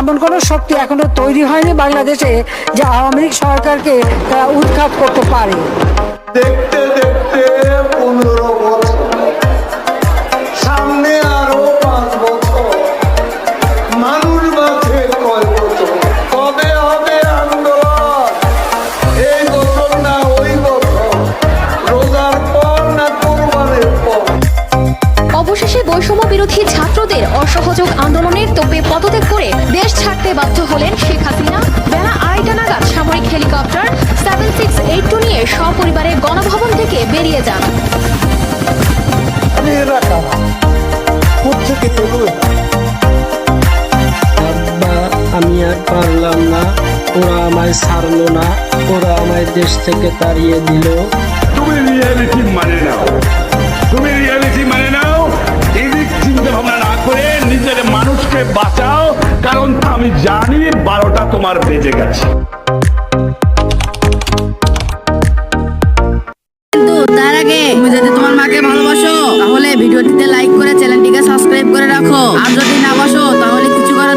এমন কোনো শক্তি এখনও তৈরি হয়নি বাংলাদেশে যে আওয়ামী লীগ সরকারকে তারা উৎখাত করতে পারে। বৈষম্য বিরোধী ছাত্রদের অসহযোগ আন্দোলনের তোপে পদত্যাগ করে দেশ ছাড়তে বাধ্য হলেন শেখ হাসিনা। বেলা আড়াইটা নাগাদ সামরিক helicopter seven six eight two নিয়ে সপরিবারে গণভবন থেকে বেরিয়ে যান। আমি আর পারলাম না। ওরা আমায় ছাড়লো না। ওরা আমায় দেশ থেকে তাড়িয়ে দিল। তুমি রিয়ালিটি মানে নাও মানুষকে বাঁচাও, কারণ আমি জানি বারোটা তোমার বেজে গেছে। তার আগে তুমি যদি তোমার মাকে ভালোবাসো, তাহলে ভিডিওটিতে লাইক করে চ্যানেলটিকে সাবস্ক্রাইব করে রাখো। আর যদি